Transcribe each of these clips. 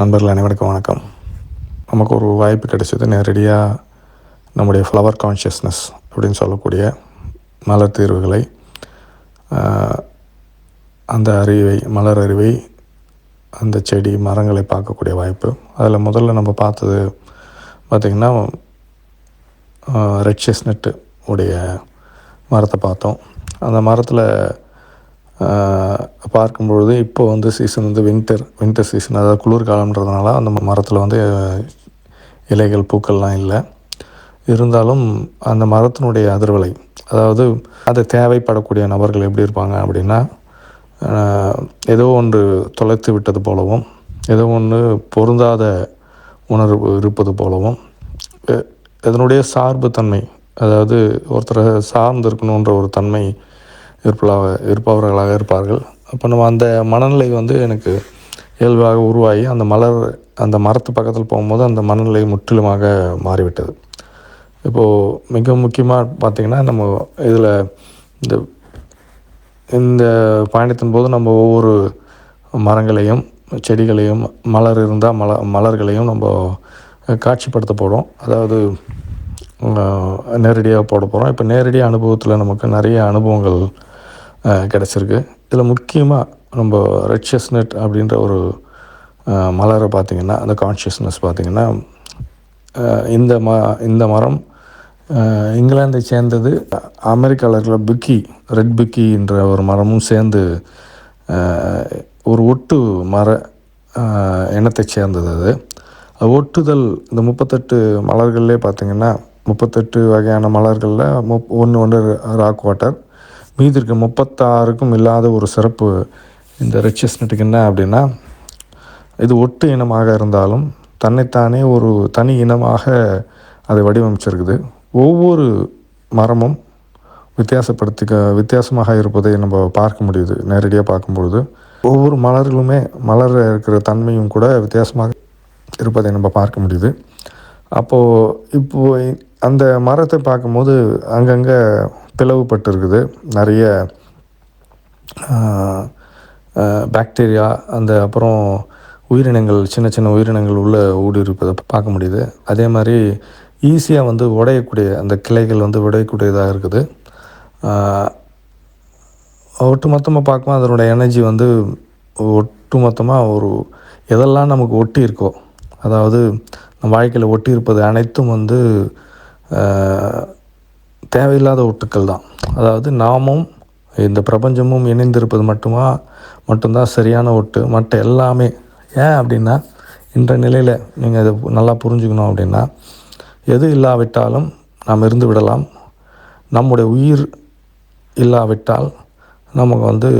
நண்பர்கள் அனைவருக்கும் வணக்கம். நமக்கு ஒரு வாய்ப்பு கிடைச்சது நேரடியாக நம்முடைய ஃப்ளவர் கான்ஷியஸ்னஸ் அப்படின்னு சொல்லக்கூடிய மலர் தீர்வுகளை அந்த அறிவை மலர் அறிவை அந்த செடி மரங்களை பார்க்கக்கூடிய வாய்ப்பு. அதில் முதல்ல நம்ம பார்த்தது பார்த்திங்கன்னா ரெட் செஸ்னட்டு உடைய மரத்தை பார்த்தோம். அந்த மரத்தில் பார்க்கும்பொழுது இப்போ வந்து சீசன் வந்து வின்டர் வின்டர் சீசன் அதாவது குளிர்காலம்ன்றதுனால அந்த மரத்தில் வந்து இலைகள் பூக்கள்லாம் இல்லை. இருந்தாலும் அந்த மரத்தினுடைய அதிர்வலை அதாவது அது தேவைப்படக்கூடிய நபர்கள் எப்படி இருப்பாங்க அப்படின்னா ஏதோ ஒன்று தொலைத்து விட்டது போலவும் ஏதோ ஒன்று பொருந்தாத உணர்வு இருப்பது போலவும் இதனுடைய சார்பு தன்மை அதாவது ஒருத்தரை சார்ந்து இருக்கணுன்ற ஒரு தன்மை இருப்பதாக இருப்பவர்களாக இருப்பார்கள். அப்போ நம்ம அந்த மனநிலை வந்து எனக்கு இயல்பாக உருவாகி அந்த மலர் அந்த மரத்து பக்கத்தில் போகும்போது அந்த மனநிலை முற்றிலுமாக மாறிவிட்டது. இப்போது மிக முக்கியமாக பார்த்திங்கன்னா நம்ம இதில் இந்த இந்த பயணத்தின் போது நம்ம ஒவ்வொரு மரங்களையும் செடிகளையும் மலர் இருந்தால் மல மலர்களையும் நம்ம காட்சிப்படுத்த போகிறோம் அதாவது நேரடியாக போட போகிறோம் இப்போ நேரடி அனுபவத்தில் நமக்கு நிறைய அனுபவங்கள் கிடச்சிருக்கு. இதில் முக்கியமாக நம்ம ரெட்சஸ்னட் அப்படின்ற ஒரு மலரை பார்த்திங்கன்னா அந்த கான்ஷியஸ்னஸ் பார்த்திங்கன்னா இந்த ம இந்த மரம் இங்கிலாந்தை சேர்ந்தது அமெரிக்காவில் இருக்கிற பிக்கி ரெட் பிக்கின்ற ஒரு மரமும் சேர்ந்து ஒரு ஒட்டு மர இனத்தை சேர்ந்தது அது. அது ஒட்டுதல் இந்த முப்பத்தெட்டு மலர்கள்லே பார்த்திங்கன்னா முப்பத்தெட்டு வகையான மலர்களில் முப் ஒன்று ஒன்று ராக் வாட்டர் மீதி இருக்க முப்பத்தாறுக்கும் இல்லாத ஒரு சிறப்பு இந்த ரிச்சஸ்னட்டுக்கு என்ன அப்படின்னா இது ஒட்டு இனமாக இருந்தாலும் தன்னைத்தானே ஒரு தனி இனமாக அதை வடிவமைச்சிருக்குது. ஒவ்வொரு மரமும் வித்தியாசப்படுத்திக்க வித்தியாசமாக இருப்பதை நம்ம பார்க்க முடியுது நேரடியாக பார்க்கும்பொழுது. ஒவ்வொரு மலர்களுமே மலர் இருக்கிற தன்மையும் கூட வித்தியாசமாக இருப்பதை நம்ம பார்க்க முடியுது. அப்போது இப்போது அந்த மரத்தை பார்க்கும்போது அங்கங்கே பிளவுபட்டு இருக்குது நிறைய பாக்டீரியா அந்த அப்புறம் உயிரினங்கள் சின்ன சின்ன உயிரினங்கள் உள்ளே ஊடுருப்பதை பார்க்க முடியுது. அதே மாதிரி ஈஸியாக வந்து உடையக்கூடிய அந்த கிளைகள் வந்து உடையக்கூடியதாக இருக்குது. ஒட்டு மொத்தமாக பார்க்கும்போது அதனுடைய எனர்ஜி வந்து ஒட்டு மொத்தமாக ஒரு எதெல்லாம் நமக்கு ஒட்டி இருக்கோ அதாவது நம்ம வாழ்க்கையில் ஒட்டி இருப்பது அனைத்தும் வந்து தேவையில்லாத ஒட்டுக்கள் தான். அதாவது நாமும் இந்த பிரபஞ்சமும் இணைந்திருப்பது மட்டுமா மட்டும்தான் சரியான ஒட்டு மற்ற எல்லாமே. ஏன் அப்படின்னா இன்ற நிலையில் நீங்கள் இதை நல்லா புரிஞ்சுக்கணும் அப்படின்னா எது இல்லாவிட்டாலும் நாம் இருந்து விடலாம். நம்முடைய உயிர் இல்லாவிட்டால் நமக்கு வந்து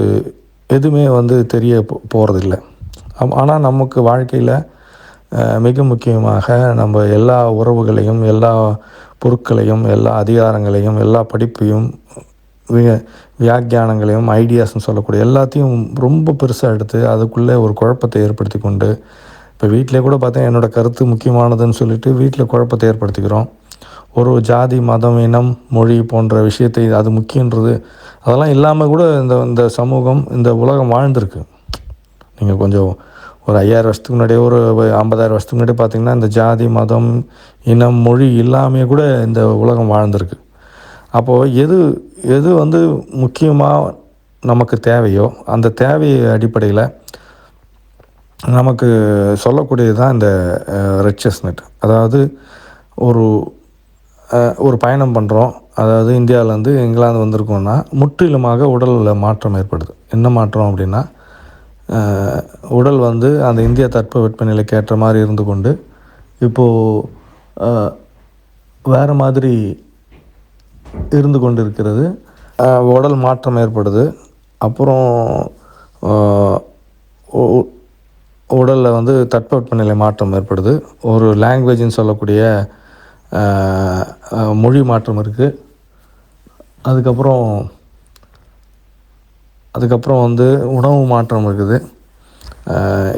எதுவுமே வந்து தெரிய போ- போகிறதில்ல ஆனால் நமக்கு வாழ்க்கையில் மிக முக்கியமாக நம்ம எல்லா உறவுகளையும் எல்லா பொருட்களையும் எல்லா அதிகாரங்களையும் எல்லா படிப்பையும் வியாக்கியானங்களையும் ஐடியாஸ்னு சொல்லக்கூடிய எல்லாத்தையும் ரொம்ப பெருசாக எடுத்து அதுக்குள்ளே ஒரு குழப்பத்தை ஏற்படுத்தி கொண்டு இப்போ வீட்டிலே கூட பார்த்தா என்னோடய கருத்து முக்கியமானதுன்னு சொல்லிட்டு வீட்டில் குழப்பத்தை ஏற்படுத்திக்கிறோம். ஒரு ஜாதி மதம் இனம் மொழி போன்ற விஷயத்தை அது முக்கியன்றது அதெல்லாம் இல்லாமல் கூட இந்த இந்த சமூகம் இந்த உலகம் வாழ்ந்திருக்கு. நீங்கள் கொஞ்சம் ஒரு ஐயாயிரம் வருஷத்துக்கு முன்னாடியே ஒரு ஐம்பதாயிரம் வருஷத்துக்கு முன்னாடி பார்த்திங்கன்னா இந்த ஜாதி மதம் இனம் மொழி இல்லாமே கூட இந்த உலகம் வாழ்ந்திருக்கு. அப்போது எது எது வந்து முக்கியமாக நமக்கு தேவையோ அந்த தேவை அடிப்படையில் நமக்கு சொல்லக்கூடியது தான் இந்த ரிச்சஸ்னட் அதாவது ஒரு ஒரு பயணம் பண்ணுறோம் அதாவது இந்தியாவிலேருந்து இங்கிலாந்து வந்திருக்கோம்னா முற்றிலுமாக உடலில் மாற்றம் ஏற்படுது. என்ன மாற்றம் அப்படின்னா உடல் வந்து அந்த இந்திய தட்ப வெப்பநிலைக்கு ஏற்ற மாதிரி இருந்து கொண்டு இப்போது வேறு மாதிரி இருந்து கொண்டு இருக்கிறது உடல் மாற்றம் ஏற்படுது. அப்புறம் உடலில் வந்து தட்பவெப்பநிலை மாற்றம் ஏற்படுது. ஒரு லாங்குவேஜ்னு சொல்லக்கூடிய மொழி மாற்றம் இருக்குது அதுக்கப்புறம் அதுக்கப்புறம் வந்து உணவு மாற்றம் இருக்குது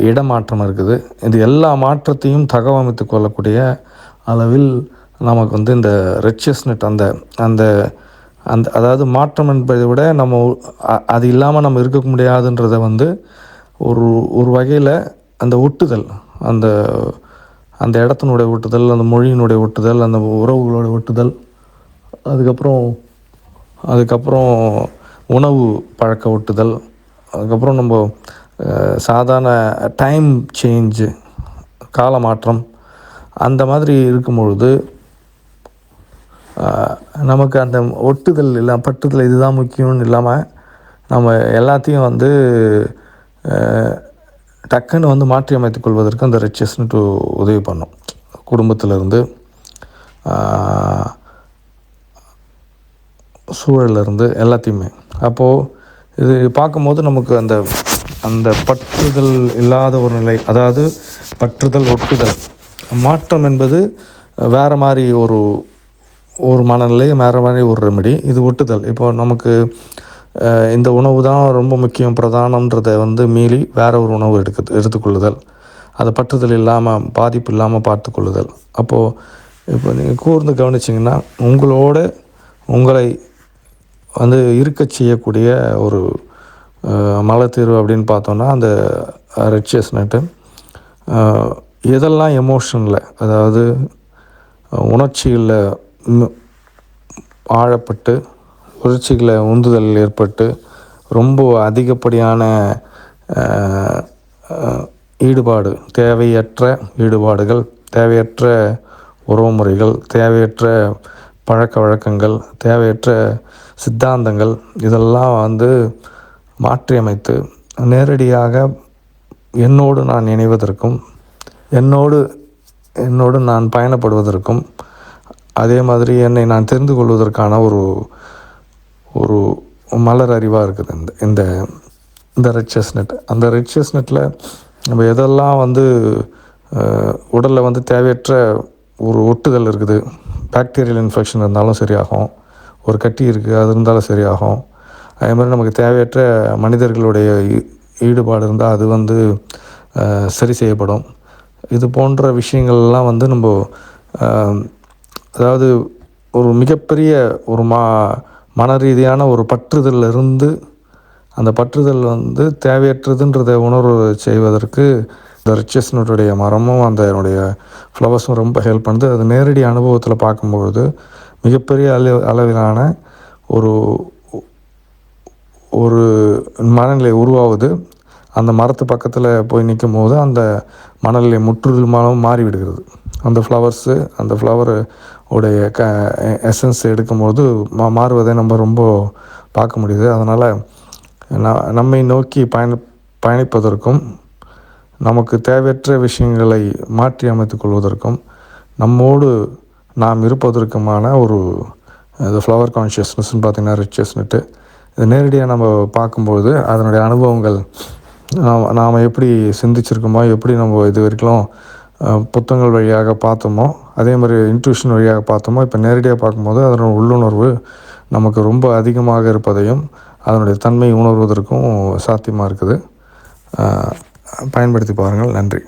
இடமாற்றம் இருக்குது. இது எல்லா மாற்றத்தையும் தகவமைத்து கொள்ளக்கூடிய அளவில் நமக்கு வந்து இந்த ரெச்சஸ்னட் அந்த அந்த அந்த அதாவது மாற்றம் என்பதை விட நம்ம அது இல்லாமல் நம்ம இருக்க முடியாதுன்றதை வந்து ஒரு ஒரு வகையில் அந்த ஒட்டுதல் அந்த அந்த இடத்தினுடைய ஒட்டுதல் அந்த மொழியினுடைய ஒட்டுதல் அந்த உறவுகளோட ஒட்டுதல். அதுக்கப்புறம் அதுக்கப்புறம் உணவு பழக்க ஒட்டுதல் அதுக்கப்புறம் நம்ம சாதாரண டைம் சேஞ்சு கால மாற்றம் அந்த மாதிரி இருக்கும் பொழுது நமக்கு அந்த ஒட்டுதல் இல்லை பட்டுதல் இதுதான் முக்கியம்னு இல்லாமல் நம்ம எல்லாத்தையும் வந்து டக்குன்னு வந்து மாற்றி அமைத்துக் கொள்வதற்கு அந்த ரிச்சஸ்ன்ட்டு உதவி பண்ணும். குடும்பத்திலேருந்து சூழலிருந்து எல்லாத்தையுமே. அப்போது இது பார்க்கும்போது நமக்கு அந்த அந்த பற்றுதல் இல்லாத ஒரு நிலை அதாவது பற்றுதல் ஒட்டுதல். மாற்றம் என்பது வேறு மாதிரி ஒரு ஒரு மனநிலை வேறு மாதிரி ஒரு ரெமெடி இது ஒட்டுதல். இப்போ நமக்கு இந்த உணவு தான் ரொம்ப முக்கியம். பிரதானன்றதை வந்து மீறி வேற ஒரு உணவு எடுக்க எடுத்துக்கொள்ளுதல். அதை பற்றுதல் இல்லாமல் பாதிப்பு இல்லாமல் பார்த்துக்கொள்ளுதல். அப்போது இப்போ நீங்கள் கூர்ந்து கவனிச்சிங்கன்னா உங்களோட உங்களை வந்து இருக்கச் செய்யக்கூடிய ஒரு மலத்தீர்வு அப்படின்னு பார்த்தோன்னா அந்த ரிச்சஸ் நட்டு எதெல்லாம் எமோஷனில் அதாவது உணர்ச்சிகளில் ஆழப்பட்டு உணர்ச்சிகளை உந்துதல் ஏற்பட்டு ரொம்ப அதிகப்படியான ஈடுபாடு தேவையற்ற ஈடுபாடுகள் தேவையற்ற உறவுமுறைகள் தேவையற்ற பழக்க வழக்கங்கள் தேவையற்ற சித்தாந்தங்கள் இதெல்லாம் வந்து மாற்றியமைத்து நேரடியாக என்னோடு நான் இணைவதற்கும் என்னோடு என்னோடு நான் பயணப்படுவதற்கும் அதே மாதிரி என்னை நான் தெரிந்து கொள்வதற்கான ஒரு ஒரு மலர் அறிவாக இருக்குது இந்த இந்த இந்த ரிச்சஸ் நெட் அந்த ரிச்சஸ் நெட்டில் நம்ம எதெல்லாம் வந்து உடலில் வந்து தேவையற்ற ஒரு ஒட்டுதல் இருக்குது பாக்டீரியல் இன்ஃபெக்ஷன் இருந்தாலும் சரியாகும். ஒரு கட்டி இருக்குது அது இருந்தாலும் சரியாகும். அதே மாதிரி நமக்கு தேவையற்ற மனிதர்களுடைய ஈ- ஈடுபாடு இருந்தால் அது வந்து சரி செய்யப்படும். இது போன்ற விஷயங்கள்லாம் வந்து நம்ம அதாவது ஒரு மிகப்பெரிய ஒரு மா மன ரீதியான ஒரு பற்றுதல்ல இருந்து அந்த பற்றுதல் வந்து தேவையற்றதுன்றதை உணர்வு செய்வதற்கு இந்த ரிச்சஸ்னுடைய மரமும் அந்த என்னுடைய ஃப்ளவர்ஸும் ரொம்ப ஹெல்ப் பண்ணுது. அது நேரடி அனுபவத்தில் பார்க்கும்பொழுது மிகப்பெரிய அளவு அளவிலான ஒரு ஒரு மனநிலை உருவாகுது அந்த மரத்து பக்கத்தில் போய் நிற்கும் போது அந்த மனநிலை முற்றுமுழுமாக மாறிவிடுகிறது. அந்த ஃப்ளவர்ஸு அந்த ஃப்ளவர் உடைய க எசன்ஸ் எடுக்கும்போது மா மாறுவதை நம்ம ரொம்ப பார்க்க முடியுது. அதனால் நான் நம்மை நோக்கி பயண பயணிப்பதற்கும் நமக்கு தேவையற்ற விஷயங்களை மாற்றி அமைத்துக் கொள்வதற்கும் நம்மோடு நாம் இருப்பதற்குமான ஒரு இது ஃப்ளவர் கான்ஷியஸ்னஸ்ன்னு பார்த்திங்கன்னா ரிச்சஸ்னுட்டு இது நேரடியாக நம்ம பார்க்கும்போது அதனுடைய அனுபவங்கள் நாம் நாம் எப்படி சிந்திச்சிருக்கோமோ எப்படி நம்ம இது வரைக்கும் புத்தகங்கள் வழியாக பார்த்தோமோ அதே மாதிரி இன்ட்யூஷன் வழியாக பார்த்தோமோ இப்போ நேரடியாக பார்க்கும்போது அதனோட உள்ளுணர்வு நமக்கு ரொம்ப அதிகமாக இருப்பதையும் அதனுடைய தன்மை உணர்வதற்கும் சாத்தியமாக இருக்குது. பயன்படுத்தி பாருங்கள். நன்றி.